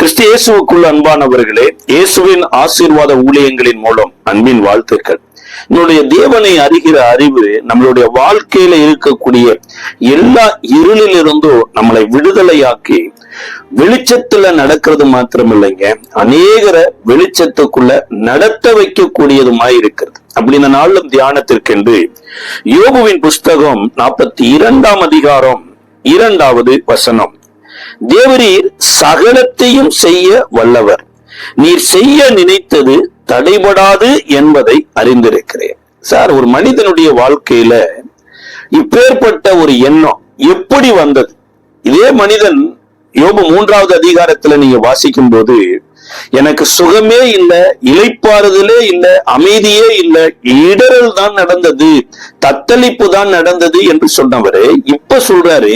கிறிஸ்து இயேசுவுக்குள் அன்பானவர்களே இயேசுவின் ஆசீர்வாத ஊழியங்களின் மூலம் அன்பின் வாழ்த்துக்கள். நம்முடைய தேவனை அறிகிற அறிவு நம்மளுடைய வாழ்க்கையில இருக்கக்கூடிய எல்லா இருளிலிருந்தும் நம்மளை விடுதலையாக்கி வெளிச்சத்துல நடக்கிறது மாத்திரமில்லைங்க அநேகரை வெளிச்சத்துக்குள்ள நடத்த வைக்கக்கூடியதுமாய் இருக்கிறது. அப்படி இந்த நாளும் தியானத்திற்கென்று யோகுவின் புஸ்தகம் நாற்பத்தி இரண்டாம் அதிகாரம் இரண்டாவது வசனம். தேவரீர் சகலத்தையும் செய்ய வல்லவர். நீர் செய்ய நினைத்தது தடைபடாது என்பதை அறிந்திருக்கிறேன். சார் ஒரு மனிதனுடைய வாழ்க்கையில இப்பேற்பட்ட ஒரு எண்ணம் எப்படி வந்தது? இதே மனிதன் யோபு மூன்றாவது அதிகாரத்துல நீங்க வாசிக்கும் போது எனக்கு சுகமே இல்ல இலைப்பாறுதலே இல்ல அமைதியே இல்ல இடரல் தான் நடந்தது தத்தளிப்பு தான் நடந்தது என்று சொன்னவரு இப்ப சொல்றாரு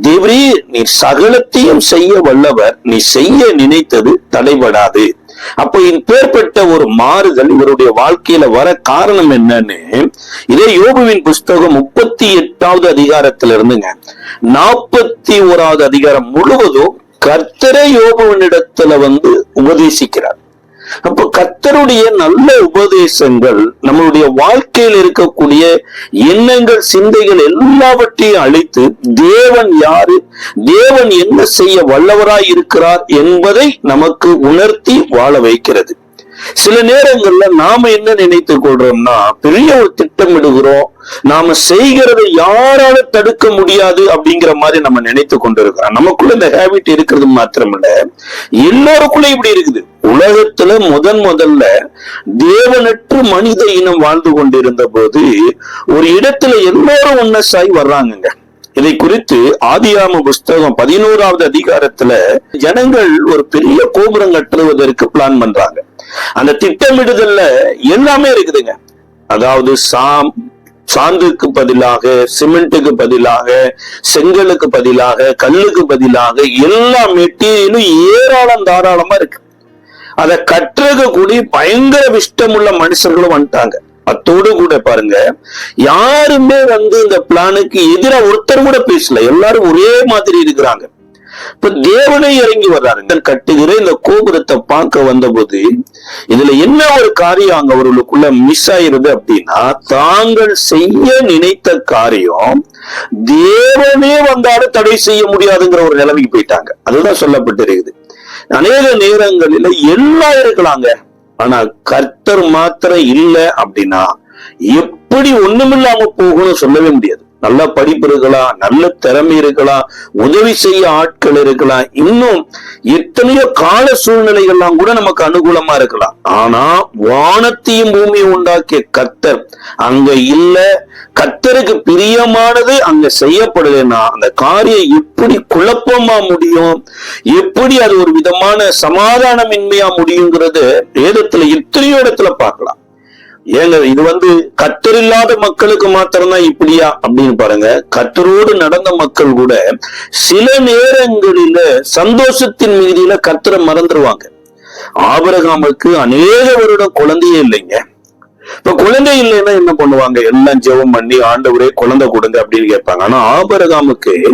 தேவரே நீ சகலத்தையும் செய்ய வல்லவர் நீ செய்ய நினைத்தது தடைபடாது. அப்ப இப்பேற்பட்ட ஒரு மாறுதல் இவருடைய வாழ்க்கையில வர காரணம் என்னன்னு இதே யோபுவின் புஸ்தகம் முப்பத்தி எட்டாவது அதிகாரத்துல இருந்துங்க நாற்பத்தி ஓராவது அதிகாரம் முழுவதும் கர்த்தரே யோபுவனிடத்துல வந்து உபதேசிக்கிறார். அப்போ கத்தருடைய நல்ல உபதேசங்கள் நம்மளுடைய வாழ்க்கையில் இருக்கக்கூடிய எண்ணங்கள் சிந்தைகள் எல்லாவற்றையும் அழித்து தேவன் யாரு தேவன் என்ன செய்ய வல்லவராய் இருக்கிறார் என்பதை நமக்கு உணர்த்தி வாழ வைக்கிறது. சில நேரங்கள்ல நாம என்ன நினைத்துக் கொள்றோம்னா பெரிய ஒரு திட்டமிடுகிறோம் நாம செய்கிறதை யாரால தடுக்க முடியாது அப்படிங்கிற மாதிரி நம்ம நினைத்து கொண்டிருக்கிறோம். நமக்குள்ள இந்த ஹேபிட் இருக்கிறது மாத்திரமில்ல எல்லோருக்குள்ள இப்படி இருக்குது. உலகத்துல முதன் முதல்ல தேவனற்று மனித இனம் வாழ்ந்து கொண்டிருந்த போது ஒரு இடத்துல எல்லாரும் ஒன்ன சாய் வர்றாங்கங்க. இதை குறித்து ஆதியாம புஸ்தகம் பதினோராவது அதிகாரத்துல ஜனங்கள் ஒரு பெரிய கோபுரம் கட்டுவதற்கு பிளான் பண்றாங்க. அந்த திட்டமிடுதல்ல எல்லாமே இருக்குதுங்க. அதாவது சாம் சாந்துக்கு பதிலாக சிமெண்ட்டுக்கு பதிலாக செங்கலுக்கு பதிலாக கல்லுக்கு பதிலாக எல்லா மெட்டீரியலும் ஏராளம் தாராளமா இருக்கு. அதை கற்றுக்க கூடி பயங்கர விஷ்டமுள்ள மனுஷர்களும் வந்துட்டாங்க. அத்தோடு கூட பாருங்க யாருமே வந்து இந்த பிளானுக்கு எதிரா ஒருத்தர் கூட பேசல. எல்லாரும் ஒரே மாதிரி இருக்கிறாங்க. இப்ப தேவனே இறங்கி வர்றாரு. கட்டுகிற இந்த கோபுரத்தை பார்க்க வந்தபோது இதுல என்ன ஒரு காரியம் அங்க அவர்களுக்குள்ள மிஸ் ஆயிருது அப்படின்னா தாங்கள் செய்ய நினைத்த காரியம் தேவனே வந்தாலும் தடை செய்ய முடியாதுங்கிற ஒரு நிலைமைக்கு போயிட்டாங்க. அதுதான் சொல்லப்பட்டிருக்குது. அநேக நேரங்களில எல்லாம் இருக்கலாங்க. ஆனா கர்த்தர் மாத்திரம் இல்ல அப்படின்னா எப்படி ஒண்ணுமில்லாம போகணும் சொல்லவே முடியாது. நல்ல படிப்பு இருக்கலாம் நல்ல திறமை இருக்கலாம் உதவி செய்ய ஆட்கள் இருக்கலாம். இன்னும் எத்தனையோ கால சூழ்நிலைகள்லாம் கூட நமக்கு அனுகூலமா இருக்கலாம். ஆனா வானத்தையும் பூமியை உண்டாக்கிய கத்தர் அங்க இல்ல. கத்தருக்கு பிரியமானது அங்க செய்யப்படுதுன்னா அந்த காரியம் எப்படி குழப்பமா முடியும்? எப்படி அது ஒரு விதமான சமாதானமின்மையா முடியுங்கிறது வேதத்துல எத்தனையோ இடத்துல பார்க்கலாம். ஏங்க இது வந்து கத்தர் இல்லாத மக்களுக்கு மாத்திரம்தான் இப்படியா? அப்படின்னு பாருங்க. கத்தரோடு நடந்த மக்கள் கூட சில நேரங்களில சந்தோஷத்தின் மீதியில கத்தரை மறந்துருவாங்க. ஆபரகாமுக்கு அநேக வருடம் குழந்தையே இல்லைங்க. இப்ப குழந்தை இல்லைன்னா என்ன பண்ணுவாங்க? எல்லாம் ஜெபம் பண்ணி ஆண்டவரே குழந்தை கொடுங்க அப்படின்னு கேட்பாங்க. ஆனா ஆபரகாமுக்கு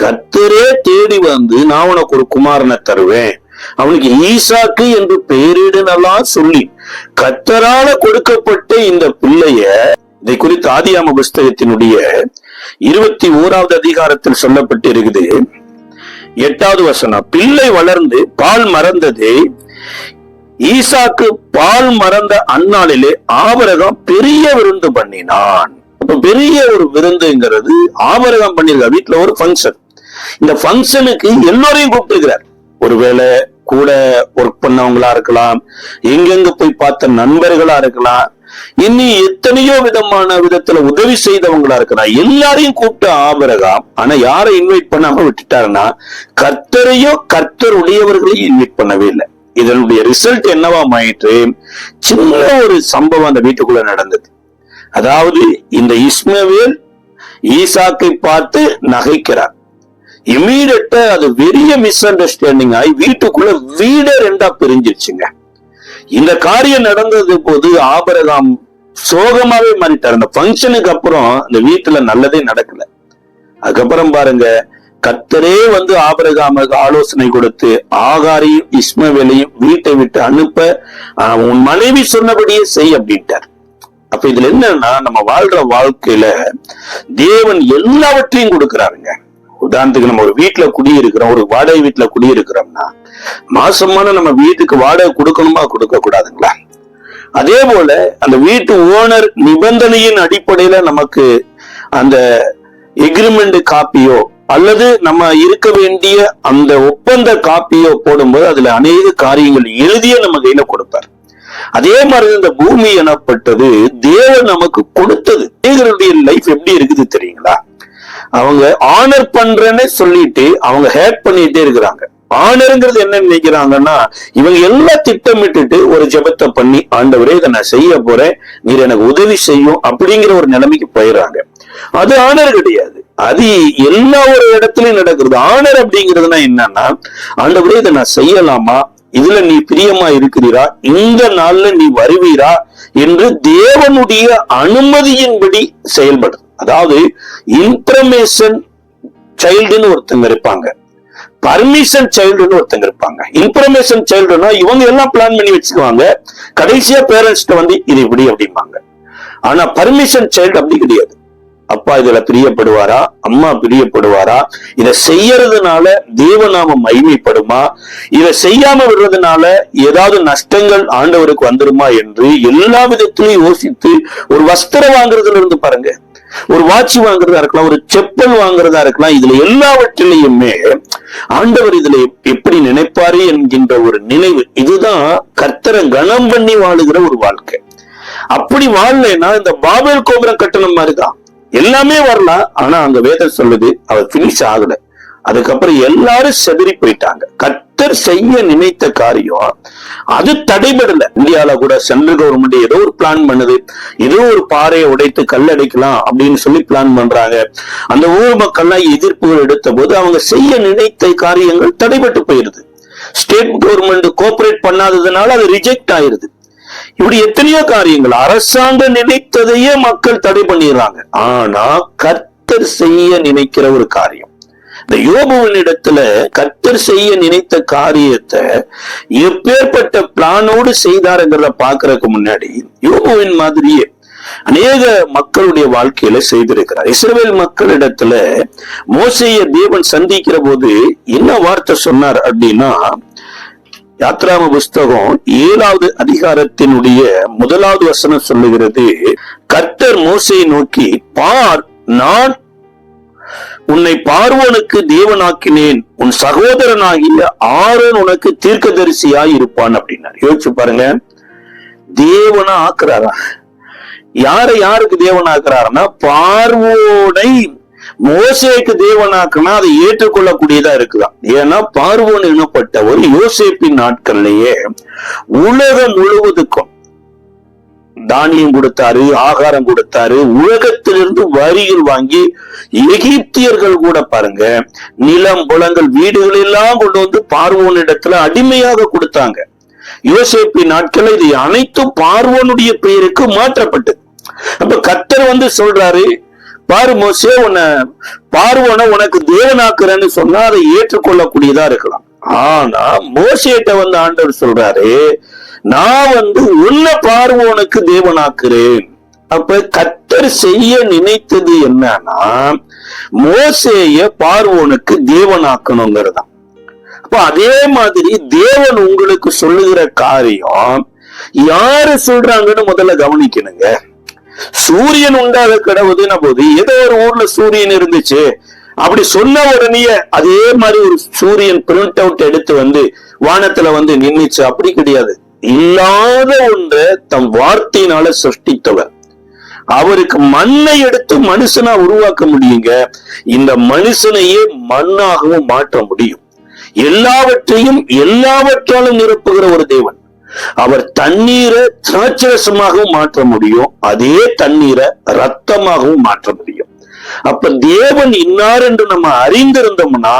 கத்தரே தேடி வந்து நான் உனக்கு ஒரு குமாரனை தருவேன். அவனுக்கு ஈசாக்கு என்று பெயரிடுனெல்லாம் சொல்லி கத்தரால கொடுக்கப்பட்ட இந்த பிள்ளைய இதை குறித்து ஆதியாம புஸ்தகத்தினுடைய இருபத்தி ஓராவது அதிகாரத்தில் சொல்லப்பட்டு இருக்குது எட்டாவது வசனம் பிள்ளை வளர்ந்து பால் மறந்தது ஈசாக்கு பால் மறந்த அந்நாளிலே ஆபரகம் பெரிய விருந்து பண்ணினான். அப்ப பெரிய ஒரு விருந்துங்கிறது ஆபரகம் பண்ணிருக்க வீட்டுல ஒரு ஃபங்க்ஷன் இந்த ஃபங்க்ஷனுக்கு எல்லோரையும் கூப்பிட்டுக்கிறார் ஒருவேளை கூட ஒர்க் பண்ணவங்களா இருக்கலாம் எங்கெங்க போய் பார்த்த நண்பர்களா இருக்கலாம் இனி எத்தனையோ விதமான விதத்துல உதவி செய்தவங்களா இருக்கலாம். எல்லாரையும் கூப்பிட்டு ஆபரகம் ஆனா யாரை இன்வைட் பண்ணாம விட்டுட்டாருன்னா கர்த்தரையும் கர்த்தருடையவர்களையும் இன்வைட் பண்ணவே இல்லை. இதனுடைய ரிசல்ட் என்னவா ஆயிட்டு சின்ன ஒரு சம்பவம் அந்த வீட்டுக்குள்ள நடந்தது. அதாவது இந்த இஸ்மவேல் ஈசாக்கை பார்த்து நகைக்கிறார். இமீடியட்டா அது பெரிய மிஸ் அண்டர்ஸ்டாண்டிங் ஆகி வீட்டுக்குள்ள வீடே ரெண்டா பிரிஞ்சிருச்சுங்க. இந்த காரியம் நடந்தது போது ஆபரகாம் சோகமாவே மாறிட்டார். அந்த ஃபங்க்ஷனுக்கு அப்புறம் இந்த வீட்டுல நல்லதே நடக்கல. அதுக்கப்புறம் பாருங்க கத்தரே வந்து ஆபரகாமுக்கு ஆலோசனை கொடுத்து ஆகாரையும் இஸ்மவேலையும் வீட்டை விட்டு அனுப்ப உன் மனைவி சொன்னபடியே செய் அப்படின்ட்டார். அப்ப இதுல என்னன்னா நம்ம வாழ்ற வாழ்க்கையில தேவன் எல்லாவற்றையும் கொடுக்கிறாருங்க. உதாரணத்துக்கு நம்ம ஒரு வீட்டுல குடியிருக்கிறோம் ஒரு வாடகை வீட்டுல குடியிருக்கிறோம்னா மாசமான நம்ம வீட்டுக்கு வாடகை கொடுக்கணுமா கொடுக்க கூடாதுங்களா அதே போல அந்த வீட்டு ஓனர் நிபந்தனையின் அடிப்படையில நமக்கு அந்த எக்ரிமெண்ட் காப்பியோ அல்லது நம்ம இருக்க வேண்டிய அந்த ஒப்பந்த காப்பியோ போடும்போது அதுல அநேக காரியங்கள் எழுதிய நம்ம கையில கொடுப்பார். அதே மாதிரி இந்த பூமி எனப்பட்டது தேவன் நமக்கு கொடுத்தது. தேவருடைய லைஃப் எப்படி இருக்குது தெரியுங்களா? அவங்க ஆனர் பண்றேன்னு சொல்லிட்டு அவங்க ஹேக் பண்ணிட்டே இருக்கிறாங்க. ஆனருங்கிறது என்ன நினைக்கிறாங்கன்னா இவங்க எல்லாம் திட்டமிட்டுட்டு ஒரு ஜபத்தை பண்ணி ஆண்டவரே இதை நான் செய்ய போறேன் நீர் எனக்கு உதவி செய்யும் அப்படிங்கிற ஒரு நிலைமைக்கு போயிடுறாங்க. அது ஆனர் கிடையாது. அது எல்லா ஒரு இடத்துலயும் நடக்கிறது. ஆனர் அப்படிங்கிறதுனா என்னன்னா ஆண்டவரே இதை நான் செய்யலாமா? இதுல நீ பிரியமா இருக்கிறீரா? இந்த நாள்ல நீ வருவீரா? என்று தேவனுடைய அனுமதியின்படி செயல்படுது அதாவது இன்ஃபர்மேஷன் சைல்டுன்னு ஒருத்தங்க இருப்பாங்க. பர்மிஷன் சைல்டுன்னு ஒருத்தங்க இருப்பாங்க. இன்ஃபர்மேஷன் சைல்டுனா இவங்க எல்லாம் பிளான் பண்ணி வச்சுக்குவாங்க. கடைசியா பேரண்ட்ஸ்ட வந்து இது இப்படி அப்படிம்பாங்க. ஆனா பர்மிஷன் சைல்டு அப்படி கிடையாது. அப்பா இதுல பிரியப்படுவாரா? அம்மா பிரியப்படுவாரா? இதை செய்யறதுனால தேவநாம மகிமைப்படுமா? இதை செய்யாம விடுறதுனால ஏதாவது நஷ்டங்கள் ஆண்டவருக்கு வந்துருமா என்று எல்லா விதத்திலையும் யோசித்து ஒரு வஸ்திரம் வாங்குறதுல இருந்து பாருங்க. ஒரு வாட்ச் வாங்குறதா இருக்கலாம் ஒரு செப்பல் வாங்குறதா இருக்கலாம் இதுல எல்லாவற்றிலையுமே ஆண்டவர் இதுல எப்படி நினைப்பாரு என்கின்ற ஒரு நினைவு இதுதான் கர்த்தரை கனம் பண்ணி வாழுகிற ஒரு வாழ்க்கை. அப்படி வாழலைன்னா இந்த பாபேல் கோபுரம் கட்டணம் மாதிரிதான். எல்லாமே வரலாம் ஆனா அங்க வேதம் சொல்லுது அவர் பினிஷ் ஆகல. அதுக்கப்புறம் எல்லாரும் செதறி போயிட்டாங்க. கத்தர் செய்ய நினைத்த காரியம் அது தடைபடல. இந்தியால கூட சென்ட்ரல் கவர்மெண்ட் ஏதோ ஒரு பிளான் பண்ணுது. ஏதோ ஒரு பாறையை உடைத்து கல்லடைக்கலாம் அப்படின்னு சொல்லி பிளான் பண்றாங்க. அந்த ஊர் மக்கள்லாம் எதிர்ப்புகள் எடுத்த போது அவங்க செய்ய நினைத்த காரியங்கள் தடைபட்டு போயிருது. ஸ்டேட் கவர்மெண்ட் கோஆபரேட் பண்ணாததுனால அது ரிஜெக்ட் ஆயிருது. இப்படி எத்தனையோ காரியங்கள் அரசாங்கம் நினைத்ததையே மக்கள் தடை பண்ணிடுறாங்க. ஆனா கர்த்தர் செய்ய நினைக்கிற ஒரு காரியம் இந்த யோபுவின் இடத்துல கர்த்தர் செய்ய நினைத்த காரியத்தை எப்பேற்பட்ட பிளானோடு செய்தாருங்கிறத பாக்குறதுக்கு முன்னாடி யோபுவின் மாதிரியே அநேக மக்களுடைய வாழ்க்கையில செய்திருக்கிறார். இஸ்ரேல் மக்களிடத்துல மோசைய தேவன் சந்திக்கிற போது என்ன வார்த்தை சொன்னார் அப்படின்னா யாத்ராம புஸ்தகம் ஏழாவது அதிகாரத்தினுடைய முதலாவது வசனம் சொல்லுகிறது கர்த்தர் மோசையை நோக்கி பார் நான் உன்னை பார்வோனுக்கு தேவனாக்கினேன். உன் சகோதரனாகிய ஆரோன் உனக்கு தீர்க்கதரிசியாய் இருப்பான் அப்படின்னார். யோசிச்சு பாருங்க. தேவனா ஆக்குறாரா? யாரை யாருக்கு தேவனாக்குறாருன்னா பார்வோனை மோசேக்கு தேவனாக்குனா அதை ஏற்றுக்கொள்ளக்கூடியதா இருக்குதான் ஏன்னா பார்வோன் எனப்பட்ட ஒரு யோசேப்பின் நாட்கள்லயே உலகம் முழுவதுக்கும் தானியம் கொடுத்தாரு ஆகாரம் கொடுத்தாரு உலகத்திலிருந்து வரிகள் வாங்கி எகிப்தியர்கள் கூட பாருங்க நிலம் புலங்கள் வீடுகள் எல்லாம் கொண்டு வந்து பார்வோனிடத்துல அடிமையாக கொடுத்தாங்க. யோசேப்பின் நாட்கள் இது அனைத்தும் பார்வோனுடைய பெயருக்கு மாற்றப்பட்டது. அப்ப கத்தர் வந்து சொல்றாரு பாரு மோசே உன்னை பார்வோனை உனக்கு தேவனாக்குறேன்னு சொன்னா அதை ஏற்றுக்கொள்ளக்கூடியதா இருக்கலாம். ஆனா மோசேட்ட வந்து ஆண்டவர் சொல்றாரு நான் வந்து உன்னை பார்வோனுக்கு தேவனாக்குறேன். அப்ப கத்தர் செய்ய நினைத்தது என்னன்னா மோசேய பார்வோனுக்கு தேவனாக்கணுங்கிறதா அப்ப அதே மாதிரி தேவன் உங்களுக்கு சொல்லுகிற காரியம் யாரு சொல்றாங்கன்னு முதல்ல கவனிக்கணுங்க. சூரியன் உண்டாக கிடவுதுன போது ஏதோ ஒரு ஊர்ல சூரியன் இருந்துச்சு அப்படி சொன்ன உடனே அதே மாதிரி ஒரு சூரியன் பிரிண்ட் அவுட் எடுத்து வந்து வானத்துல வந்து நின்னுச்சு அப்படி கிடையாது. இல்லாத ஒன்றை தம் வார்த்தையினால சிருஷ்டித்தவர். அவருக்கு மண்ணை எடுத்து மனுஷனா உருவாக்க முடியுங்க. இந்த மனுஷனையே மண்ணாகவும் மாற்ற முடியும். எல்லாவற்றையும் எல்லாவற்றாலும் நிரப்புகிற ஒரு தேவன். அவர் தண்ணீரை திராட்சரசமாகவும் மாற்ற முடியும். அதே தண்ணீரை ரத்தமாகவும் மாற்ற முடியும். அப்ப தேவன் இன்னார் என்று நம்ம அறிந்திருந்தோம்னா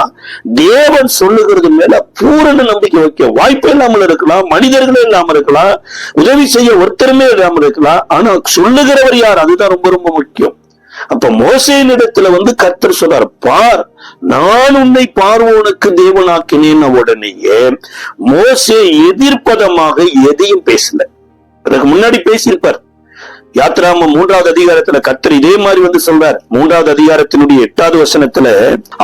தேவன் சொல்லுகிறது மேல பூரண நம்பிக்கை வைக்க வாய்ப்பு இல்லாமல் இருக்கலாம் மனிதர்களே இல்லாம இருக்கலாம் உதவி செய்ய ஒருத்தருமே இல்லாமல் இருக்கலாம். ஆனா சொல்லுகிறவர் யார்? அதுதான் ரொம்ப ரொம்ப முக்கியம். அப்ப மோசையின் இடத்துல வந்து கர்த்தர் சொல்றார் பார் நான் உன்னை பார்வோனுக்கு தேவனாக்கினேன் உடனேயே மோசே எதிர்ப்பதமாக எதையும் பேசல. அதுக்கு முன்னாடி பேசியிருப்பார். யாத்ராம மூன்றாவது அதிகாரத்துல கத்தர் இதே மாதிரி வந்து சொல்றார். மூன்றாவது அதிகாரத்தினுடைய எட்டாவது வசனத்துல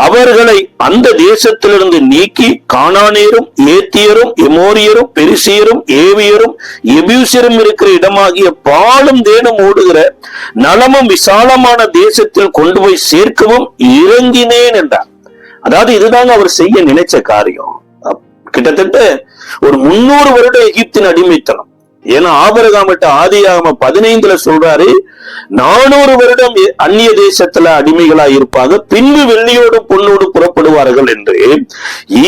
அவர்களை அந்த தேசத்திலிருந்து நீக்கி கானானியரும் ஏத்தியரும் எமோரியரும் பெருசியரும் ஏவியரும் எபியூசியரும் இருக்கிற இடமாகிய பாலும் தேனும் ஓடுகிற நலமும் விசாலமான தேசத்தில் கொண்டு போய் சேர்க்கவும் இறங்கினேன் என்றார். அதாவது இதுதாங்க அவர் செய்ய நினைச்ச காரியம். கிட்டத்தட்ட ஒரு முன்னூறு வருடம் எகிப்தின் அடிமைத்தனம். ஏன்னா ஆபரகாமட்ட ஆதியாகம பதினைந்துல சொல்றாரு நானூறு வருடம் அந்நிய தேசத்துல அடிமைகளா இருப்பாங்க பின்பு வெள்ளியோடு பொண்ணோடு புறப்படுவார்கள் என்று.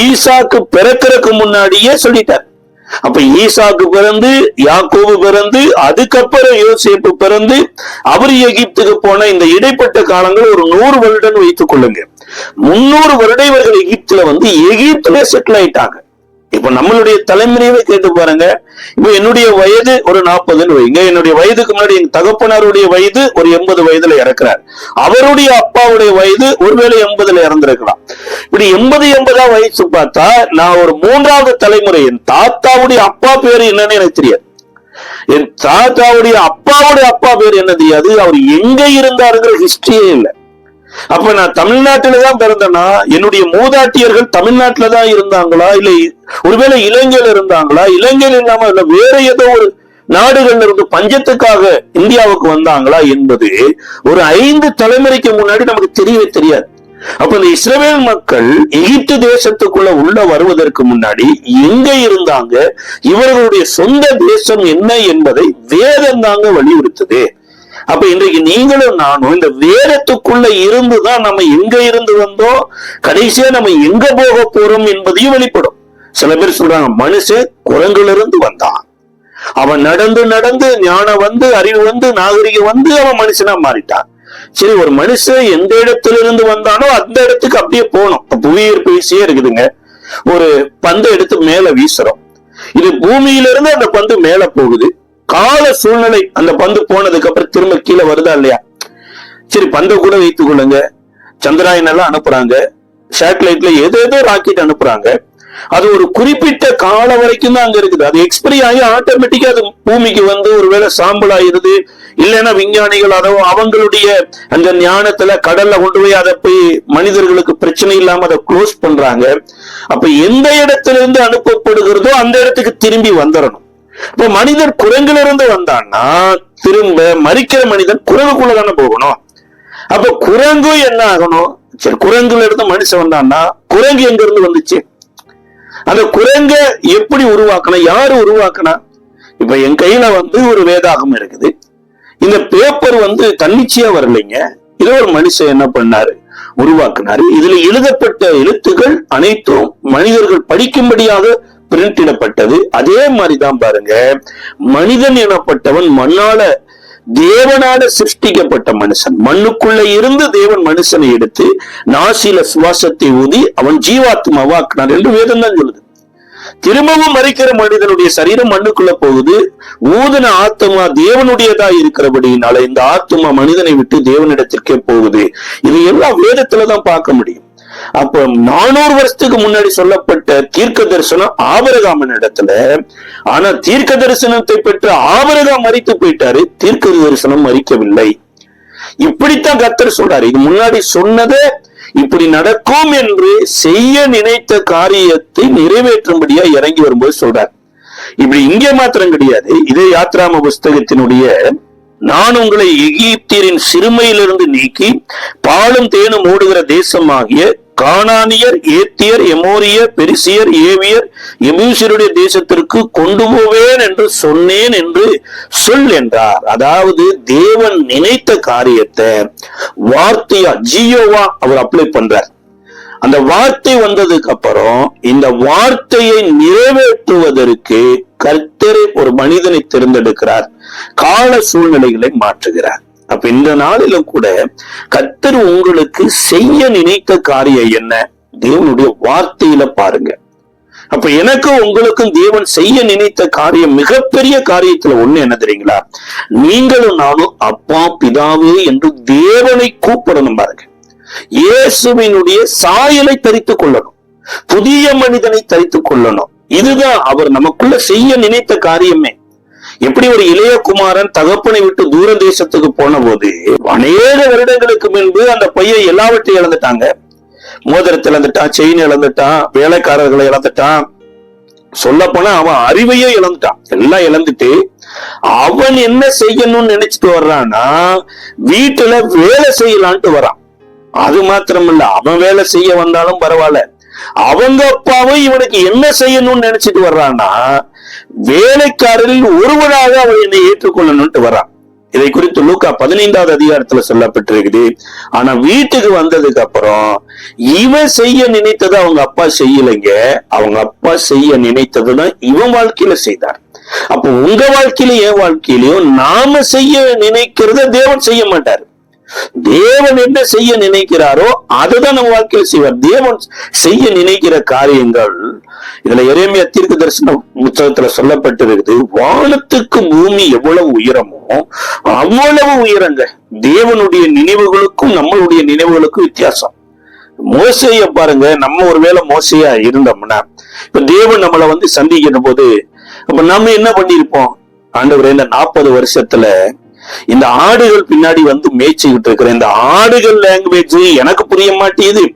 ஈசாக்கு பிறக்கிறதுக்கு முன்னாடியே சொல்லிட்டார். அப்ப ஈசாக்கு பிறந்து யாக்கோபு பிறந்து அதுக்கப்புறம் யோசிப்பு பிறந்து அவர் எகிப்துக்கு போன இந்த இடைப்பட்ட காலங்கள் ஒரு நூறு வருடம் வைத்துக் கொள்ளுங்க. முன்னூறு வருடம் இவர்கள் எகிப்துல வந்து எகிப்துல செட்டில் ஆயிட்டாங்க. இப்ப நம்மளுடைய தலைமுறையவே கேட்டு பாருங்க. இப்ப என்னுடைய வயது ஒரு நாற்பதுன்னு வைங்க. என்னுடைய வயதுக்கு முன்னாடி எங்க தகப்பனாருடைய வயது ஒரு எண்பது வயதுல இறக்குறார். அவருடைய அப்பாவுடைய வயது ஒருவேளை எண்பதுல இறந்திருக்கலாம். இப்படி எண்பது எண்பதா வயசு பார்த்தா நான் ஒரு மூன்றாவது தலைமுறை என் தாத்தாவுடைய அப்பா பேரு என்னன்னு எனக்கு தெரியாது. என் தாத்தாவுடைய அப்பாவுடைய அப்பா பேர் என்ன தெரியாது அவர் எங்க இருந்தாருங்கிற ஹிஸ்டரியே இல்லை. அப்ப நான் தமிழ்நாட்டில தான் பிறந்தேனா என்னுடைய மூதாட்டியர்கள் தமிழ்நாட்டுல தான் இருந்தாங்களா? இல்ல ஒருவேளை இலங்கையில இருந்தாங்களா? இலங்கையில் இல்லாம இல்ல வேற ஏதோ ஒரு நாடுகள்ல இருந்து பஞ்சத்துக்காக இந்தியாவுக்கு வந்தாங்களா என்பது ஒரு ஐந்து தலைமுறைக்கு முன்னாடி நமக்கு தெரியவே தெரியாது. அப்ப இந்த இஸ்ரேல் மக்கள் எகிப்து தேசத்துக்குள்ள உள்ள வருவதற்கு முன்னாடி எங்க இருந்தாங்க? இவர்களுடைய சொந்த தேசம் என்ன என்பதை வேதம் தாங்க வலியுறுத்துது. அப்ப இன்றைக்கு நீங்களும் நானும் இந்த வேதத்துக்குள்ள இருந்துதான் நம்ம எங்க இருந்து வந்தோம்? கடைசியா நம்ம எங்க போக போறோம் என்பதையும் வெளிப்படும். சில பேர் சொல்றாங்க மனுஷன் குரங்குல இருந்து வந்தான். அவன் நடந்து நடந்து ஞானம் வந்து அறிவு வந்து நாகரிகம் வந்து அவன் மனுஷனா மாறிட்டான். சரி ஒரு மனுஷன் எந்த இடத்துல இருந்து வந்தானோ அந்த இடத்துக்கு அப்படியே போனோம். புவியீர்ப்பு விசையே இருக்குதுங்க. ஒரு பந்தை எடுத்து மேல வீசுறோம். இது பூமியில இருந்து அந்த பந்து மேல போகுது. கால சூழ்நிலை அந்த பந்து போனதுக்கு அப்புறம் திரும்ப கீழே வருதா இல்லையா? சரி பந்தை கூட வைத்துக் கொள்ளுங்க. சந்திராயன் எல்லாம் அனுப்புறாங்க. சேட்டலைட்ல எது ஏதோ ராக்கெட் அனுப்புறாங்க. அது ஒரு குறிப்பிட்ட காலம் வரைக்கும் தான் அங்க இருக்குது. அது எக்ஸ்பிரி ஆகி ஆட்டோமேட்டிக்கா அது பூமிக்கு வந்து ஒருவேளை சாம்பல் ஆயிருது இல்லைன்னா விஞ்ஞானிகள் அதோ அவங்களுடைய அந்த ஞானத்துல கடல்ல கொண்டு போய் அதை போய் மனிதர்களுக்கு பிரச்சனை இல்லாம அதை க்ளோஸ் பண்றாங்க. அப்ப எந்த இடத்துல இருந்து அனுப்பப்படுகிறதோ அந்த இடத்துக்கு திரும்பி வந்துடணும் இப்ப மனிதர் குரங்குல இருந்து வந்தான்னா திரும்ப மறிக்கிற மனிதன் குரங்குக்குள்ள தானே போகணும். அப்ப குரங்கு என்ன ஆகணும்? சரி குரங்குல இருந்து மனுஷன் வந்தான்னா குரங்கு எங்க இருந்து வந்துச்சு? அந்த குரங்க எப்படி உருவாக்கணும் யாரு உருவாக்கினா? இப்ப என் கையில வந்து ஒரு வேதாகம் இருக்குது. இந்த பேப்பர் வந்து தன்னிச்சையா வரலைங்க. இதை ஒரு மனுஷன் என்ன பண்ணாரு? உருவாக்குனாரு. இதுல எழுதப்பட்ட எழுத்துக்கள் அனைத்தும் மனிதர்கள் படிக்கும்படியாக பிரிண்டிடப்பட்டது அதே மாதிரிதான் பாருங்க மனிதன் எனப்பட்டவன் மண்ணால தேவனால சிருஷ்டிக்கப்பட்ட மனுஷன். மண்ணுக்குள்ள இருந்து தேவன் மனுஷனை எடுத்து நாசில சுவாசத்தை ஊதி அவன் ஜீவாத்மாவாக்கினார் என்று வேதம் தான் சொல்லுது. திரும்பவும் மறைக்கிற மனிதனுடைய சரீரம் மண்ணுக்குள்ள போகுது. ஊதின ஆத்மா தேவனுடையதா இருக்கிறபடினால இந்த ஆத்மா மனிதனை விட்டு தேவனிடத்திற்கே போகுது. இது எல்லாம் வேதத்துலதான் பார்க்க முடியும். அப்ப நானூறு வருஷத்துக்கு முன்னாடி சொல்லப்பட்ட தீர்க்க தரிசனம் ஆபரகாமன் இடத்துல. ஆனா தீர்க்க தரிசனத்தை பெற்ற ஆபரகாம் மறித்து போயிட்டாரு. தீர்க்க தரிசனம் மறிக்கவில்லை இப்படித்தான் கத்தர் சொல்றாரு. இது முன்னாடி சொன்னதே இப்படி நடக்கும் என்று செய்ய நினைத்த காரியத்தை நிறைவேற்றும்படியா இறங்கி வரும்போது சொல்றார். இப்படி இங்கே மாத்திரம் கிடையாது. இதே யாத்ராம புஸ்தகத்தினுடைய நான் உங்களை எகிப்தியரின் சிறுமையிலிருந்து நீக்கி பாலும் தேனும் ஓடுகிற தேசமாகிய கானானியர் ஏத்தியர் எமோரியர் பெரிசியர் ஏவியர் எமியூசியருடைய தேசத்திற்கு கொண்டு போவேன் என்று சொன்னேன் என்று சொல் என்றார். அதாவது தேவன் நினைத்த காரியத்தை வார்த்தையா ஜியோவா அவர் அப்ளை பண்றார். அந்த வார்த்தை வந்ததுக்கு அப்புறம் இந்த வார்த்தையை நிறைவேற்றுவதற்கு கர்த்தரை ஒரு மனிதனை தேர்ந்தெடுக்கிறார். கால சூழ்நிலைகளை மாற்றுகிறார். அப்ப இந்த நாளிலும் கூட கத்தர் உங்களுக்கு செய்ய நினைத்த காரியம் என்ன? தேவனுடைய வார்த்தையில பாருங்க. அப்ப எனக்கும் உங்களுக்கும் தேவன் செய்ய நினைத்த காரியம் மிகப்பெரிய காரியத்துல ஒண்ணு என்ன தெரியுங்களா? நீங்களும் நானும் அப்பா பிதாவே என்று தேவனை கூப்பிடணும் பாருங்க. இயேசுவினுடைய சாயலை தரித்துக் கொள்ளணும். புதிய மனிதனை தரித்துக் கொள்ளணும். இதுதான் அவர் நமக்குள்ள செய்ய நினைத்த காரியமே. எப்படி ஒரு இளைய குமாரன் தகப்பனை விட்டு தூர தேசத்துக்கு போன போது அநேக வருடங்களுக்கு முன்பு அந்த பையன் எல்லாவற்றையும் இழந்துட்டாங்க. மோதிரத்தை இழந்துட்டான் செயின் இழந்துட்டான் வேலைக்காரர்களை இழந்துட்டான். சொல்ல போனா அவன் அறிவையே இழந்துட்டான். எல்லாம் இழந்துட்டு அவன் என்ன செய்யணும்னு நினைச்சிட்டு வர்றான்னா வீட்டுல வேலை செய்யலான்ட்டு வரான். அது மாத்திரமில்ல அவன் வேலை செய்ய வந்தாலும் பரவாயில்ல. அவங்க அப்பாவும் இவனுக்கு என்ன செய்யணும்னு நினைச்சிட்டு வர்றான்னா வேலைக்காரரில் ஒருவராக அவன் என்னை ஏற்றுக்கொள்ளணும்ட்டு வரான். இதை குறித்து லூக்கா பதினைந்தாவது அதிகாரத்துல சொல்லப்பட்டிருக்குது. ஆனா வீட்டுக்கு வந்ததுக்கு அப்புறம் இவன் செய்ய நினைத்ததை அவங்க அப்பா செய்யலைங்க. அவங்க அப்பா செய்ய நினைத்ததுதான் இவன் வாழ்க்கையில செய்தார். அப்போ உங்க வாழ்க்கையிலும் என் வாழ்க்கையிலையும் நாம செய்ய நினைக்கிறத தேவன் செய்ய மாட்டார். தேவன் என்ன செய்ய நினைக்கிறாரோ அதுதான் நம்ம வாழ்க்கையில செய்வார். தேவன் செய்ய நினைக்கிற காரியங்கள் இதுல எரேமியா தீர்க்க தரிசன புத்தகத்துல சொல்லப்பட்டிருக்குது வானத்துக்கு பூமி எவ்வளவு உயரமோ அவ்வளவு உயரங்க. தேவனுடைய நினைவுகளுக்கும் நம்மளுடைய நினைவுகளுக்கும் வித்தியாசம். மோசைய பாருங்க நம்ம ஒருவேளை மோசையா இருந்தோம்னா இப்ப தேவன் நம்மளை வந்து சந்திக்கிற போது அப்ப நம்ம என்ன பண்ணிருப்போம் ஆண்டவர் இந்த நாற்பது வருஷத்துல இந்த ஆடுகள் பின்னாடி வந்து மேய்ச்சிக்கிட்டு இருக்கிற இந்த ஆடுகள் லாங்குவேஜ் எனக்கு புரிய மாட்டேங்குது.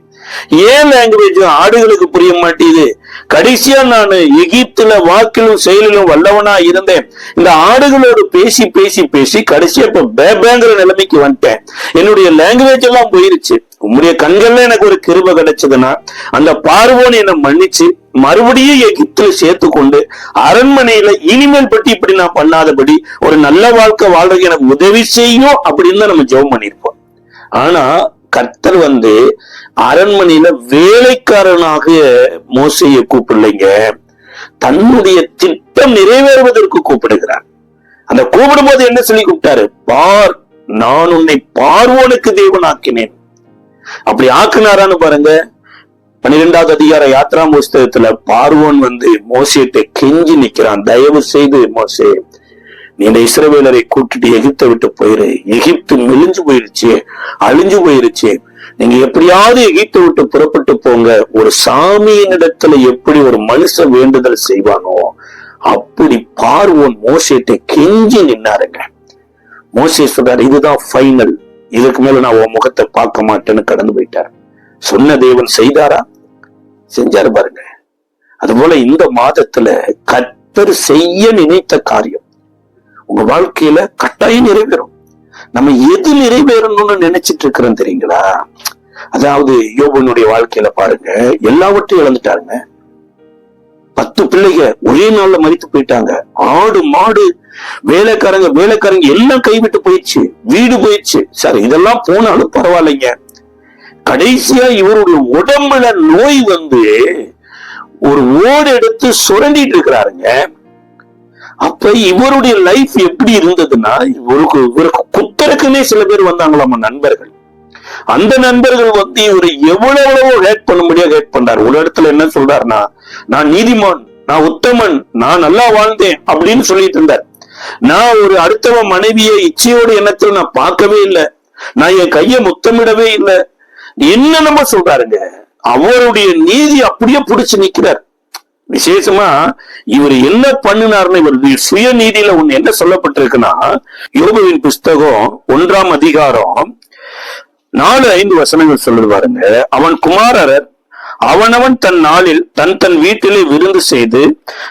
ஏன் லாங்குவேஜ் ஆடுகளுக்கு புரிய மாட்டேங்குது? கடைசியா நான் எகிப்துல வாக்கிலும் செயலிலும் வல்லவனா இருந்தேன். இந்த ஆடுகளோடு பேசி பேசி பேசி கடைசியா இப்ப பேபேங்கிற நிலைமைக்கு வந்துட்டேன். என்னுடைய லாங்குவேஜ் எல்லாம் போயிருச்சு. உம்முடைய கண்கள்ல எனக்கு ஒரு கிருப கிடைச்சதுன்னா அந்த பார்வோன் என்னை மன்னிச்சு மறுபடியும் எகிப்துல சேர்த்து கொண்டு அரண்மனையில இனிமேல் பற்றி இப்படி நான் பண்ணாதபடி ஒரு நல்ல வாழ்க்கை வாழ்றதுக்கு எனக்கு உதவி செய்யும் அப்படின்னு தான் நம்ம ஜெபம் பண்ணியிருப்போம். ஆனா கர்த்தர் வந்து அரண்மனையில வேலைக்காரனாக மோசையை கூப்பிடலைங்க. தன்னுடைய திட்டம் நிறைவேறுவதற்கு கூப்பிடுகிறார். அந்த கூப்பிடும் போது என்ன சொல்லி கூப்பிட்டாரு? பார் நான் உன்னை பார்வோனுக்கு தேவனாக்கினேன். அப்படி ஆக்குனாரான்னு பாருங்க. பன்னிரெண்டாவது அதிகார யாத்ரா புஸ்தகத்துல பார்வோன் வந்து மோசியிட்ட கெஞ்சி நிக்கிறான். தயவு செய்து மோசே நீ இந்த இஸ்ரவேலரை கூட்டிட்டு எகிப்தை விட்டு போயிரு. எகிப்து மெலிஞ்சு போயிருச்சு அழிஞ்சு போயிருச்சு. நீங்க எப்படியாவது எகிப்தை விட்டு புறப்பட்டு போங்க. ஒரு சாமியினிடத்துல எப்படி ஒரு மனுஷ வேண்டுதல் செய்வானோ அப்படி பார்வோன் மோசேட்டை கெஞ்சி நின்னாருங்க. மோசே சொல்றாரு இதுதான் ஃபைனல் இதுக்கு மேல நான் உன் முகத்தை பார்க்க மாட்டேன்னு கடந்து போயிட்டார். சொன்ன தேவன் செய்தாரா? செஞ்சாரு பாருங்க. அதுபோல இந்த மாதத்துல கத்தர் செய்ய நினைத்த காரியம் உங்க வாழ்க்கையில கட்டாயம் நிறைவேறும். நம்ம எது நிறைவேறணும்னு நினைச்சிட்டு இருக்கிறோம் தெரியுங்களா? அதாவது யோபனுடைய வாழ்க்கையில பாருங்க எல்லாவற்றையும் இழந்துட்டாருங்க. பத்து பிள்ளைங்க ஒரே நாள்ல மறித்து போயிட்டாங்க. ஆடு மாடு வேலைக்காரங்க வேலைக்காரங்க எல்லாம் கைவிட்டு போயிடுச்சு. வீடு போயிடுச்சு. சார் இதெல்லாம் போனாலும் பரவாயில்லைங்க. கடைசியா இவருடைய உடம்புல நோய் வந்து ஒரு ஓடு எடுத்து சுரண்டிட்டு இருக்கிறாருங்க. அப்ப இவருடைய லைஃப் எப்படி இருந்ததுன்னா இவருக்கு இவருக்கு குத்தருக்குன்னே சில பேர் வந்தாங்களாமா நண்பர்கள்? அந்த நண்பர்கள் வந்து இவரை எவ்வளவு ஹேட் பண்ண முடியாது ஹேட் பண்றாரு. ஒரு இடத்துல என்ன சொல்றாருன்னா நான் நீதிமான் நான் உத்தமன் நான் நல்லா வாழ்ந்தேன் அப்படின்னு சொல்லிட்டு இருந்தார். நான் ஒரு அடுத்தவன் மனைவியை இச்சையோட எண்ணத்துல நான் பார்க்கவே இல்லை. நான் என் கையை முத்தமிடவே இல்லை. என்னென்னமோ சொல்றாருங்க? அவருடைய நீதி அப்படியே புடிச்சு நிக்கிறார். விசேஷமா இவர் என்ன பண்ணினார்னு இவர் சுய நீதியில ஒண்ணு என்ன சொல்லப்பட்டிருக்குன்னா யோகுவின் புஸ்தகம் ஒன்றாம் அதிகாரம் நாலு ஐந்து வசனங்கள் சொல்லுது பாருங்க. அவன் குமாரர் அவனவன் தன் நாளில் தன் தன் வீட்டிலே விருந்து செய்து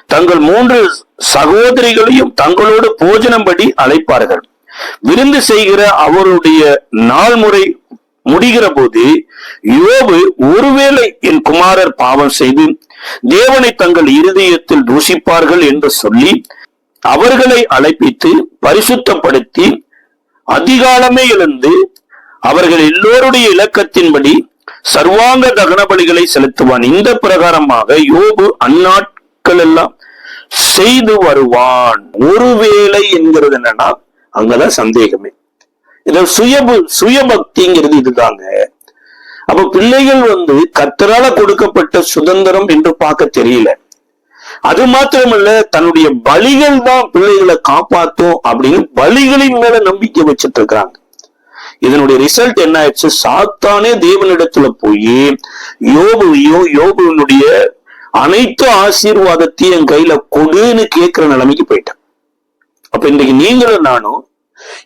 தங்கள் மூன்று சகோதரிகளையும் தங்களோடு போஜனம்படி அழைப்பார்கள். விருந்து செய்கிற அவருடைய நாள் முறை முடிகிற போது யோபு ஒருவேளை என் குமாரர் பாவம் செய்து தேவனை தங்கள் இருதயத்தில் தூஷிப்பார்கள் என்று சொல்லி அவர்களை அழைப்பித்து பரிசுத்தப்படுத்தி அதிகாலமே எழுந்து அவர்கள் எல்லோருடைய இலக்கத்தின்படி சர்வாங்க தகன பலிகளை செலுத்துவான். இந்த பிரகாரமாக யோபு அந்நாட்கள் எல்லாம் செய்து வருவான். ஒருவேளை என்கிறது என்னன்னா அங்கதான் சந்தேகமே. இதுல சுய சுயபக்திங்கிறது இதுதாங்க. அப்ப பிள்ளைகள் வந்து கத்தரால கொடுக்கப்பட்ட சுதந்திரம் என்று பார்க்க தெரியல. அது மாத்திரமல்ல தன்னுடைய பலிகள் தான் பிள்ளைகளை காப்பாத்தும் அப்படின்னு பலிகளின் மேல நம்பிக்கை வச்சிட்டு இருக்கிறாங்க இதனுடைய ரிசல்ட் என்ன ஆயிடுச்சு சாத்தானே தேவனிடத்துல போய் யோபுவையும் யோபுவனுடைய அனைத்து ஆசீர்வாதத்தையும் என் கையில கொடுன்னு கேட்கிற நிலைமைக்கு போயிட்டேன். அப்ப இன்னைக்கு நீங்களும் நானும்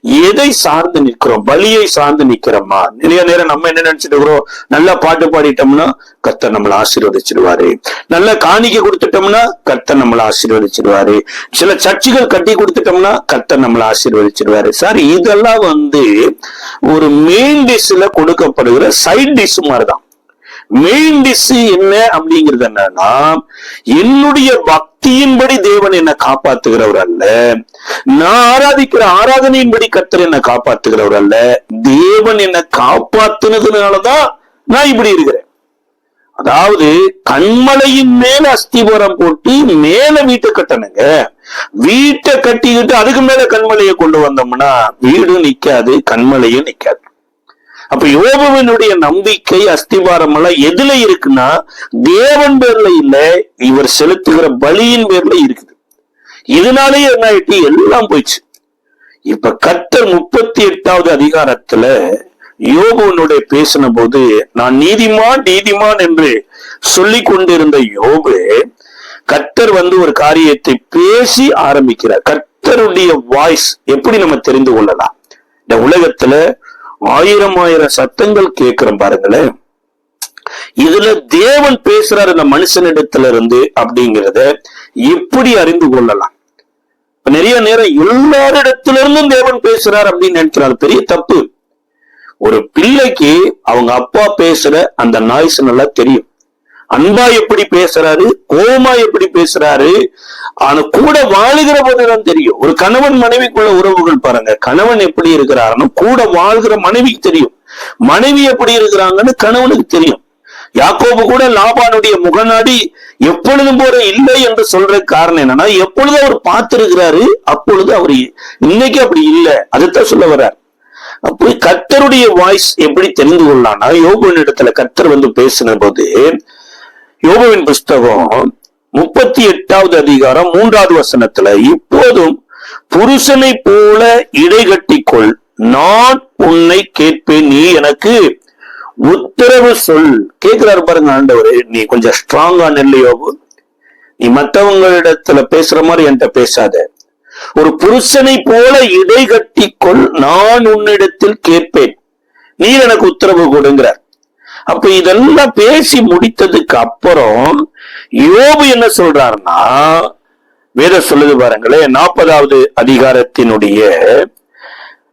எதை சார்ந்து நிற்கிறோம்? பலியை சார்ந்து நிக்கிறோமா நிறைய நேரம் நம்ம என்ன நினைச்சிட்டு இருக்கிறோம்? நல்லா பாட்டு பாடிட்டோம்னா கர்த்தர் நம்மளை ஆசீர்வதிச்சிடுவாரு. நல்ல காணிக்கை கொடுத்துட்டோம்னா கர்த்தர் நம்மளை ஆசீர்வதிச்சிடுவாரு. சில சர்ச்சுகள் கட்டி கொடுத்துட்டோம்னா கர்த்தர் நம்மளை ஆசீர்வதிச்சிடுவாரு. சார் இதெல்லாம் வந்து ஒரு மெயின் டிஷ்ல கொடுக்கப்படுகிற சைட் டிஷ் மாதிரிதான் மெயின் டிஷ் என்ன அப்படிங்கிறது என்னன்னா என்னுடைய பக்தியின்படி தேவன் என்ன காப்பாத்துகிறவர் அல்ல. நான் ஆராதிக்கிற ஆராதனையின்படி கத்தர் என்ன காப்பாத்துகிறவர் அல்ல. தேவன் என்ன காப்பாத்துனதுனாலதான் நான் இப்படி இருக்கிறேன். அதாவது கண்மலையின் மேல அஸ்திபுரம் போட்டு மேல வீட்டை கட்டணுங்க. வீட்டை கட்டிக்கிட்டு அதுக்கு மேல கண்மலையை கொண்டு வந்தோம்னா வீடும் நிக்காது கண்மலையும் நிக்காது. அப்ப யோபுவினுடைய நம்பிக்கை அஸ்திபாரம் எல்லாம் எதுல இருக்குன்னா தேவன் பேர்ல இல்ல இவர் செலுத்துகிற பலியின் பேர்ல இருக்குது. இதனாலேயே என்ன ஆயிட்டு? எல்லாம் போயிடுச்சு. இப்ப கர்த்தர் முப்பத்தி எட்டாவது அதிகாரத்துல யோபுவனுடைய பேசின போது நான் நீதிமான் நீதிமான் என்று சொல்லி கொண்டிருந்த யோபு கர்த்தர் வந்து ஒரு காரியத்தை பேசி ஆரம்பிக்கிறார். கர்த்தருடைய வாய்ஸ் எப்படி நம்ம தெரிந்து கொள்ளலாம்? இந்த உலகத்துல ஆயிரம் ஆயிரம் சத்தங்கள் கேட்கிறோம் பாருங்களேன். இதுல தேவன் பேசுறாரு இந்த மனுஷனிடத்துல இருந்து அப்படிங்கிறத எப்படி அறிந்து கொள்ளலாம்? நிறைய நேரம் எல்லாரிடத்திலிருந்தும் தேவன் பேசுறார் அப்படின்னு நினைக்கிறார். பெரிய தப்பு. ஒரு பிள்ளைக்கு அவங்க அப்பா பேசுற அந்த நாய்ஸ் நல்லா தெரியும். அன்பா எப்படி பேசுறாரு கோமா எப்படி பேசுறாரு ஆனா கூட வாழுகிற போதுதான் தெரியும். ஒரு கணவன் மனைவிக்குள்ள உறவுகள் பாருங்க கணவன் எப்படி இருக்கிறாருன்னு கூட வாழ்கிற மனைவிக்கு தெரியும். மனைவி எப்படி இருக்கிறாங்கன்னு கணவனுக்கு தெரியும். யாக்கோபு கூட லாபானுடைய முகநாடி எப்பொழுதும் போற இல்லை என்று சொல்ற காரணம் என்னன்னா எப்பொழுதும் அவர் பார்த்திருக்கிறாரு அப்பொழுது அவர் இன்னைக்கு அப்படி இல்லை. அதுதான் சொல்ல வர்றார். அப்படி கத்தருடைய வாய்ஸ் எப்படி தெரிந்து கொள்ளலாம்னா யோகன் இடத்துல கத்தர் வந்து பேசின போது யோகுவின் புஸ்தகம் முப்பத்தி எட்டாவது அதிகாரம் மூன்றாவது வசனத்துல இப்போதும் புருஷனை போல இடைகட்டிக்கொள் நான் உன்னை கேட்பேன் நீ எனக்கு உத்தரவு சொல். கேட்கிறாரு பாருங்க ஆண்டவர் நீ கொஞ்சம் ஸ்ட்ராங்கா நெல்லு நீ மற்றவங்களிடத்துல பேசுற மாதிரி என்கிட்ட பேசாத. ஒரு புருஷனை போல இடை கட்டிக்கொள். நான் உன்னிடத்தில் கேட்பேன். நீ எனக்கு உத்தரவு கொடுங்கிறார் அப்ப இதெல்லாம் பேசி முடித்ததுக்கு அப்புறம் யோபு என்ன சொல்றாருன்னா வேத சொல்லுது பாருங்களேன் நாற்பதாவது அதிகாரத்தினுடைய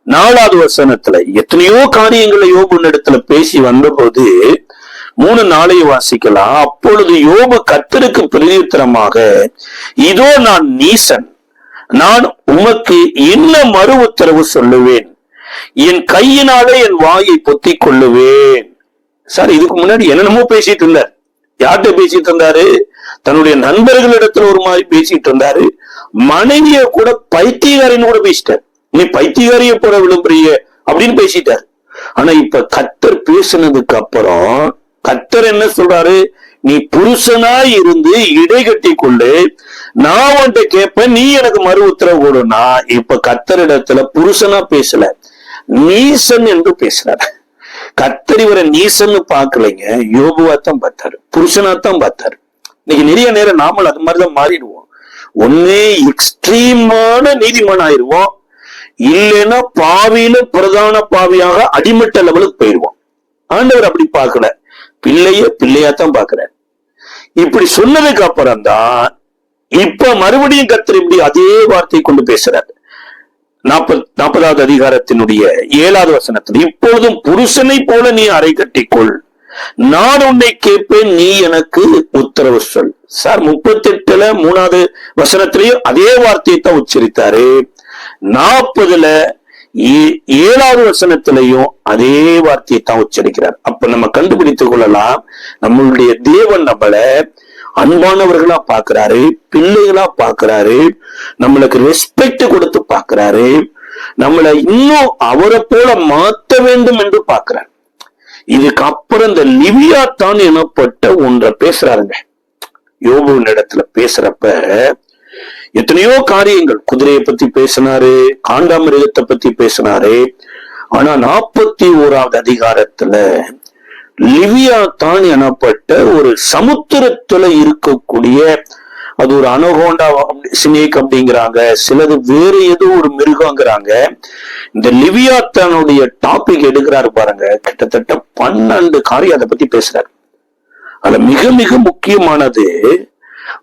நாலாவது வசனத்துல எத்தனையோ காரியங்களை யோபு இடத்துல பேசி வந்தபோது மூணு நாளை வாசிக்கலாம். அப்பொழுது யோபு கத்தருக்கு பிரதித்திரமாக இதோ நான் நீசன் நான் உமக்கு என்ன மறு உத்தரவு சொல்லுவேன்? என் கையினாலே என் வாயை பொத்திக் கொள்ளுவேன். சார் இதுக்கு முன்னாடி என்னென்னமோ பேசிட்டு இருந்தார். யார்கிட்ட பேசிட்டு இருந்தாரு? தன்னுடைய நண்பர்களிடத்துல ஒரு மாதிரி பேசிட்டு இருந்தாரு. மனைவிய கூட பைத்தியகாரின்னு கூட பேசிட்டார். நீ பைத்தியகாரிய போட விளம்பரிய அப்படின்னு பேசிட்டார். ஆனா இப்ப கத்தர் பேசினதுக்கு அப்புறம் கத்தர் என்ன சொல்றாரு? நீ புருஷனாய் இருந்து இடை கட்டி கொண்டு நான் உன்கிட்ட கேட்பேன் நீ எனக்கு மறு உத்தரவு கொடுனா இப்ப கத்தரிடத்துல புருஷனா பேசல நீசன் என்று பேசுறாரு. கத்தர் இவரை நீசன்னு பாக்கலைங்க யோபுவாத்தான் பார்த்தாரு. புருஷனா தான் பார்த்தாரு. இன்னைக்கு நிறைய நேரம் நாமல் அது மாதிரிதான் மாறிடுவோம். ஒன்னே எக்ஸ்ட்ரீமான நீதிமான் ஆயிருவோம் இல்லைன்னா பாவியில பிரதான பாவியாக அடிமட்ட லெவலுக்கு போயிடுவோம் ஆண்டவர் அப்படி பார்க்கல. பிள்ளைய பிள்ளையாத்தான் பாக்குறாரு இப்படி சொன்னதுக்கு அப்புறம் தான் இப்ப மறுபடியும் கத்தர் இப்படி அதே வார்த்தை கொண்டு பேசுறாரு. நாற்பது நாற்பதாவது அதிகாரத்தினுடைய ஏழாவது வசனத்தில் இப்பொழுதும் புருஷனை போல நீ அறை கட்டிக்கொள். நான் உன்னை கேட்பேன் நீ எனக்கு உத்தரவு சொல். சார் முப்பத்தி எட்டுல மூணாவது வசனத்திலையும் அதே வார்த்தையை தான் உச்சரித்தாரு. நாற்பதுல ஏ- ஏழாவது வசனத்திலையும் அதே வார்த்தையை தான் உச்சரிக்கிறார். அப்ப நம்ம கண்டுபிடித்துக் கொள்ளலாம் நம்மளுடைய தேவன் நம்மள அன்பானவர்களா பாக்குறாரு பிள்ளைகளா பாக்குறாரு நம்மளுக்கு ரெஸ்பெக்ட் கொடுத்து பாக்குறாரு நம்மளை இன்னும் அவரை போல மாத்த வேண்டும் என்று பாக்குறாரு. இதுக்கு அப்புறம் இந்த லிவியா தான் எனப்பட்ட ஒன்றை பேசுறாருங்க. யோபுவின் இடத்துல பேசுறப்ப எத்தனையோ காரியங்கள் குதிரையை பத்தி பேசினாரு காண்டாமிருகத்தை பத்தி பேசினாரு ஆனா நாற்பத்தி ஓராவது அதிகாரத்துல லிவியா தான் எனப்பட்ட ஒரு சமுத்திரத்துல இருக்கக்கூடிய அது ஒரு அனகோண்டா சினேக் அப்படிங்கிறாங்க. சிலது வேறு ஏதோ ஒரு மிருகங்கிறாங்க. இந்த லிவியாத்தானுடைய டாபிக் எடுக்கிறாரு பாருங்க. கிட்டத்தட்ட பன்னெண்டு காரியம் அதை பத்தி பேசுறாரு. அதுல மிக மிக முக்கியமானது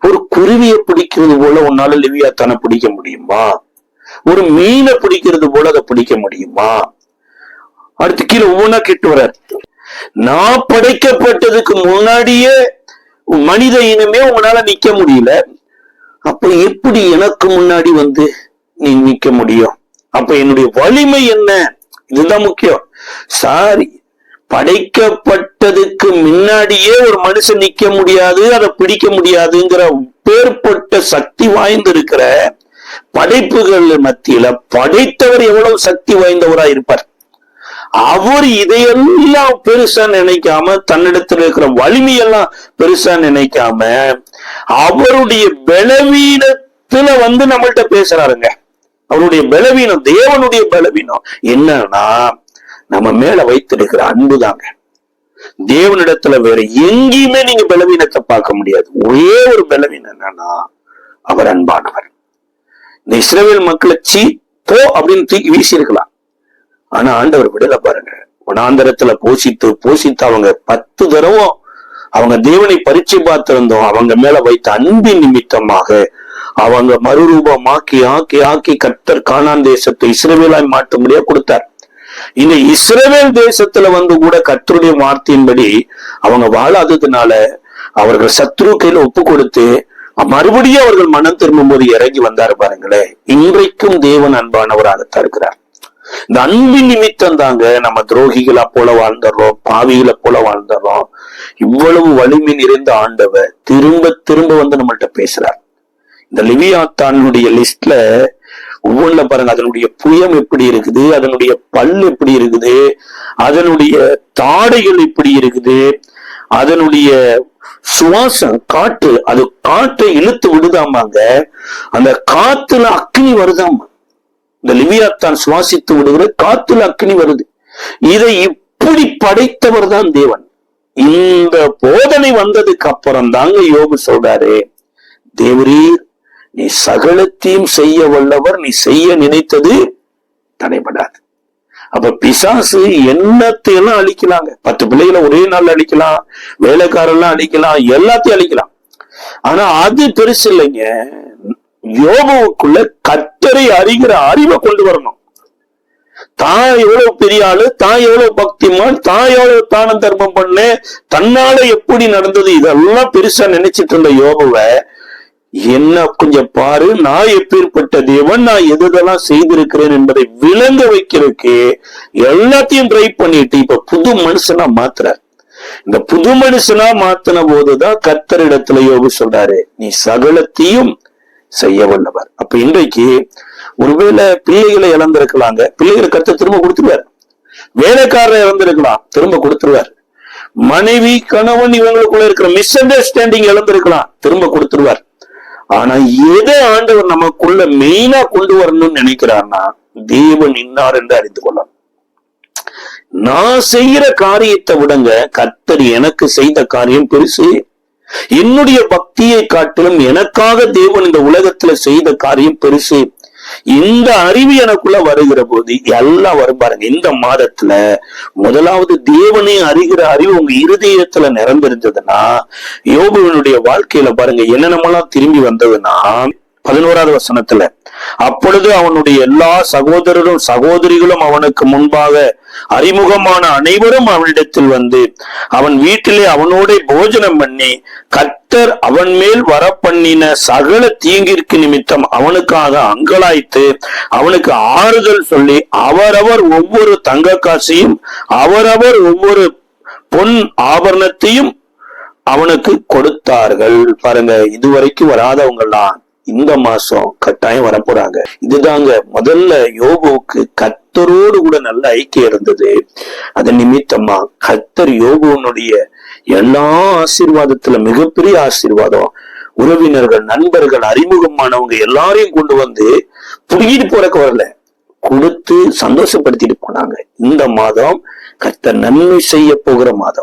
ஒரு குருவியை பிடிக்கிறது போல உன்னால லிவியாத்தான பிடிக்க முடியுமா? ஒரு மீனை பிடிக்கிறது போல அதை பிடிக்க முடியுமா? அடுத்து கீழே ஒவ்வொன்றா கேட்டு வர்றாரு. நான் படைக்கப்பட்டதுக்கு முன்னாடியே மனித இனமே உங்களால நிக்க முடியல. அப்ப எப்படி எனக்கு முன்னாடி வந்து நீ நிக்க முடியும்? அப்ப என்னுடைய வலிமை என்ன? இதுதான் முக்கியம். சாரி. படைக்கப்பட்டதுக்கு முன்னாடியே ஒரு மனுஷன் நிக்க முடியாது அதை பிடிக்க முடியாதுங்கிற பேர்பட்ட சக்தி வாய்ந்திருக்கிற படைப்புகள் மத்தியில படைத்தவர் எவ்வளவு சக்தி வாய்ந்தவரா இருப்பார்? அவர் இதையெல்லாம் பெருசா நினைக்காம தன்னிடத்துல இருக்கிற வலிமையெல்லாம் பெருசா நினைக்காம அவருடைய பலவீனத்துல வந்து நம்மள்கிட்ட பேசுறாருங்க. அவருடைய பலவீனம் தேவனுடைய பலவீனம் என்னன்னா நம்ம மேல வைத்திருக்கிற அன்பு தாங்க. தேவனிடத்துல வேற எங்கேயுமே நீங்க பலவீனத்தை பார்க்க முடியாது. ஒரே ஒரு பலவீனம் என்னன்னா அவர் அன்பானவர். இந்த இஸ்ரேல் மக்களை சீ போ அப்படின்னு தூக்கி வீசி இருக்கலாம் ஆனா ஆண்டவர் விடல பாருங்க. வனாந்தரத்துல போஷித்து போஷித்து அவங்க பத்து தடவும் அவங்க தேவனை பரிச்சை பார்த்திருந்தோம். அவங்க மேல வைத்த அன்பின் நிமித்தமாக அவங்க மறுரூபமாக்கி ஆக்கி ஆக்கி கர்த்தர் காணான் தேசத்தை இஸ்ரவேலாய் முடியா கொடுத்தார். இந்த இஸ்ரேல் தேசத்துல வந்து கூட கர்த்தருடைய வார்த்தையின்படி அவங்க வாழாததுனால அவர்கள் சத்ரு கையில ஒப்பு கொடுத்து மறுபடியும் அவர்கள் மனம் திரும்பும் போது இறங்கி வந்தாரு பாருங்களேன். இன்றைக்கும் தேவன் அன்பானவராகத்தான் இருக்கிறார். இந்த அன்பின் நிமித்தம் தாங்க நம்ம துரோகிகளா போல வாழ்ந்துடுறோம் பாவிகளை போல வாழ்ந்துடுறோம் இவ்வளவு வலிமை நிறைந்த ஆண்டவர் திரும்ப திரும்ப வந்து நம்மள்கிட்ட பேசுறார். இந்த லிவியாத்தானுடைய லிஸ்ட்ல ஒவ்வொன்றுல பாருங்க அதனுடைய புயம் எப்படி இருக்குது அதனுடைய பல் எப்படி இருக்குது அதனுடைய தாடைகள் எப்படி இருக்குது அதனுடைய சுவாசம் காற்று அது காற்றை இழுத்து விடுதாமாங்க அந்த காத்துல அக்னி வருதாமா? இந்த லிவியாத்தான் சுவாசித்து விடுகிற காத்துல அக்னி வருது. இதை இப்படி படைத்தவர் தான் தேவன். இந்த போதனை வந்ததுக்கு அப்புறம் தாங்க யோபு சொல்றாரு தேவரீர் நீ சகலத்தையும் செய்ய வல்லவர் நீ செய்ய நினைத்தது தடைபடாது. அப்ப பிசாசு என்னத்தையெல்லாம் அழிக்கலாங்க? பத்து பிள்ளைகளை ஒரே நாள் அழிக்கலாம் வேலைக்காரெல்லாம் அழிக்கலாம் எல்லாத்தையும் அழிக்கலாம். ஆனா அது பெருசு இல்லைங்க. யோகவுக்குள்ள கத்தரை அறிகிற அறிவை கொண்டு வரணும். தான் எவ்வளவு பெரிய ஆளு தான் எவ்வளவு பக்திமான் தான் எவ்வளவு தானம் தர்மம் பண்ணு தன்னால எப்படி நடந்தது இதெல்லாம் பெருசா நினைச்சிட்டு இருந்த யோகுவை என்ன கொஞ்சம் பாரு நான் எப்பேற்பட்ட தேவன் நான் எதெல்லாம் செய்திருக்கிறேன் என்பதை விளங்க வைக்கிறதுக்கு எல்லாத்தையும் ட்ரை பண்ணிட்டு இப்ப புது மனுஷனா மாத்துற. இந்த புது மனுஷனா மாத்தின போதுதான் கத்தரிடத்துல யோகு சொல்றாரு நீ சகலத்தையும் செய்ய வல்லவர். அப்ப இன்றைக்கு ஒருவேளை பிள்ளைகளை இழந்திருக்கலாங்க. பிள்ளைகளை கத்த திரும்ப கொடுத்துருவார். வேலைக்காரரை இழந்திருக்கலாம் திரும்ப கொடுத்துருவார். மனைவி கணவன் இவங்களுக்குள்ள இருக்கிற மிஸ் அண்டர்ஸ்டாண்டிங் இழந்திருக்கலாம் திரும்ப கொடுத்துருவார். ஆனா எதை ஆண்டவர் நமக்குள்ள மெயினா கொண்டு வரணும்னு நினைக்கிறார்னா தேவன் இன்னார் என்று அறிந்து கொள்ளலாம் நான் செய்யற காரியத்தை விடங்க கத்தர் எனக்கு செய்த காரியம் பெருசு. என்னுடைய பக்தியை காட்டிலும் எனக்காக தேவன் இந்த உலகத்துல செய்த காரியம் பெருசு. இந்த அறிவு எனக்குள்ள வருகிற போது எல்லாம் வரும் பாருங்க. இந்த மாதத்துல முதலாவது தேவனை அறிகிற அறிவு உங்க இருதயத்துல நிரம்பிருந்ததுன்னா யோபுவனுடைய வாழ்க்கையில பாருங்க என்னென்னமெல்லாம் திரும்பி வந்ததுன்னா பதினோராவது வசனத்துல அப்பொழுது அவனுடைய எல்லா சகோதரரும் சகோதரிகளும் அவனுக்கு முன்பாக அறிமுகமான அனைவரும் அவனிடத்தில் வந்து அவன் வீட்டிலே அவனோட போஜனம் பண்ணி கத்தர் அவன் மேல் வரப்பண்ணின சகல தீங்கிற்கு நிமித்தம் அவனுக்காக அங்கலாய்த்து அவனுக்கு ஆறுதல் சொல்லி அவரவர் ஒவ்வொரு தங்க காசையும் அவரவர் ஒவ்வொரு பொன் ஆபரணத்தையும் அவனுக்கு கொடுத்தார்கள். பாருங்க இதுவரைக்கும் வராதவங்கலாம் இந்த மாசம் கட்டாயம் வரப்போறாங்க. இதுதாங்க முதல்ல யோகுவுக்கு கத்தரோடு கூட நல்ல ஐக்கியம் இருந்தது. அதன் நிமித்தமா கத்தர் யோகுவனுடைய எல்லா ஆசீர்வாதத்துல மிகப்பெரிய ஆசீர்வாதம். உறவினர்கள் நண்பர்கள் அறிமுகமானவங்க எல்லாரையும் கொண்டு வந்து புரியிட்டு போறக்கு வரல. கொடுத்து சந்தோஷப்படுத்திட்டு போனாங்க. இந்த மாதம் கர்த்தர் நன்மை செய்ய போகிற மாதம்.